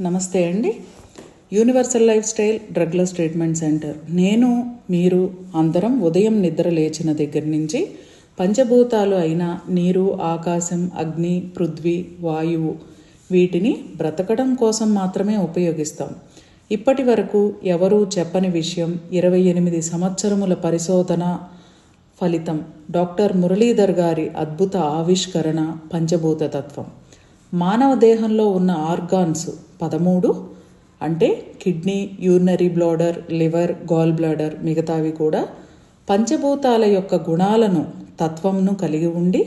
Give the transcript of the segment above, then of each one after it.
నమస్తే అండి. Universal life style drugless treatment centre నేను మీరు అందరం ఉదయం నిద్ర లేచిన దగ్గర నుంచి పంచభూతాలు అయిన నీరు ఆకాశం అగ్ని పృథ్వీ వాయువు వీటిని బ్రతకడం కోసం మాత్రమే ఉపయోగిస్తాం. ఇప్పటి వరకు ఎవరూ చెప్పని విషయం ఇరవై ఎనిమిది సంవత్సరముల పరిశోధన ఫలితం డాక్టర్ మురళీధర్ గారి అద్భుత ఆవిష్కరణ పంచభూత తత్వం. మానవ దేహంలో ఉన్న ఆర్గాన్స్ పదమూడు అంటే kidney urinary bladder liver gall bladder మిగతావి కూడా పంచభూతాల యొక్క గుణాలను తత్వంను కలిగి ఉండి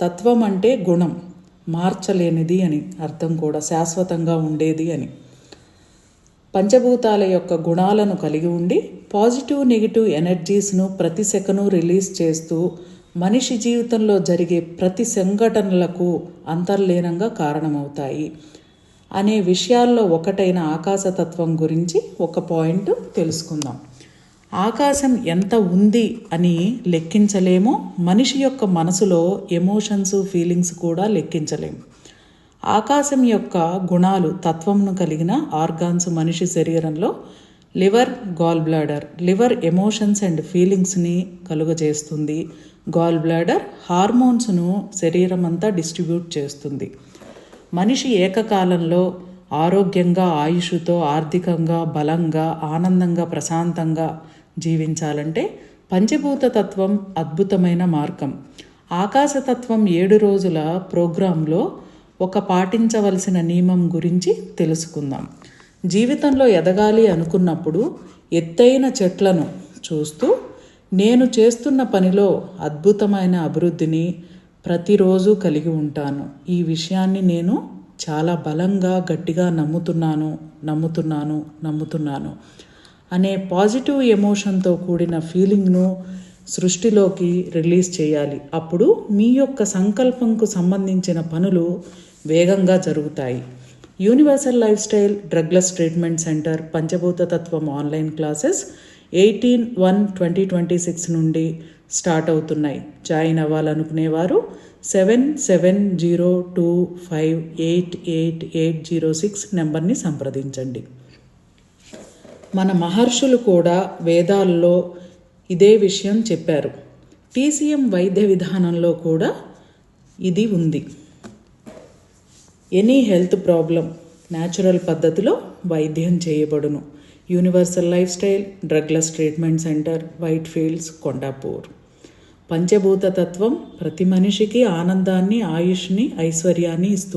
తత్వం అంటే గుణం మార్చలేనిది అని అర్థం కూడా శాశ్వతంగా ఉండేది అని. పంచభూతాల యొక్క గుణాలను కలిగి ఉండి పాజిటివ్ నెగిటివ్ ఎనర్జీస్ను ప్రతి సెకను రిలీజ్ చేస్తూ మనిషి జీవితంలో జరిగే ప్రతి సంఘటనలకు అంతర్లీనంగా కారణమవుతాయి. అనే విషయాల్లో ఒకటైన ఆకాశతత్వం గురించి ఒక పాయింట్ తెలుసుకుందాం. ఆకాశం ఎంత ఉంది అని లెక్కించలేమో మనిషి యొక్క మనసులో ఎమోషన్స్ ఫీలింగ్స్ కూడా లెక్కించలేము ఆకాశం యొక్క గుణాలు తత్వంను కలిగిన ఆర్గాన్స్ మనిషి శరీరంలో liver gall bladder liver emotions and ఫీలింగ్స్ని కలుగజేస్తుంది. గాల్ బ్లాడర్ హార్మోన్స్ను శరీరం అంతా డిస్ట్రిబ్యూట్ చేస్తుంది. మనిషి ఏకకాలంలో ఆరోగ్యంగా ఆయుషుతో ఆర్థికంగా బలంగా ఆనందంగా ప్రశాంతంగా జీవించాలంటే పంచభూత తత్వం అద్భుతమైన మార్గం. ఆకాశతత్వం ఏడు రోజుల ప్రోగ్రాంలో ఒక పాటించవలసిన నియమం గురించి తెలుసుకుందాం. జీవితంలో ఎదగాలి అనుకున్నప్పుడు ఎత్తైన చెట్లను చూస్తూ నేను చేస్తున్న పనిలో అద్భుతమైన అభివృద్ధిని ప్రతిరోజు కలిగి ఉంటాను. ఈ విషయాన్ని నేను చాలా బలంగా గట్టిగా నమ్ముతున్నాను నమ్ముతున్నాను నమ్ముతున్నాను అనే పాజిటివ్ ఎమోషన్తో కూడిన ఫీలింగ్ను సృష్టిలోకి రిలీజ్ చేయాలి. అప్పుడు మీ యొక్క సంకల్పంకు సంబంధించిన పనులు వేగంగా జరుగుతాయి. Universal life style drugless treatment centre పంచభూత తత్వం online classes eighteen one twenty twenty six నుండి స్టార్ట్ అవుతున్నాయి. Join అవ్వాలనుకునేవారు seven seven zero two five eight eight eight zero six నెంబర్ని సంప్రదించండి. మన మహర్షులు కూడా వేదాల్లో ఇదే విషయం చెప్పారు. టీసీఎం వైద్య విధానంలో కూడా ఇది ఉంది. ఎనీ హెల్త్ ప్రాబ్లం న్యాచురల్ పద్ధతిలో వైద్యం చేయబడును. Universal life style drugless treatment centre Whitefields Kondapur పంచభూత తత్వం ప్రతి మనిషికి ఆనందాన్ని ఆయుష్ని ఐశ్వర్యాన్ని ఇస్తుంది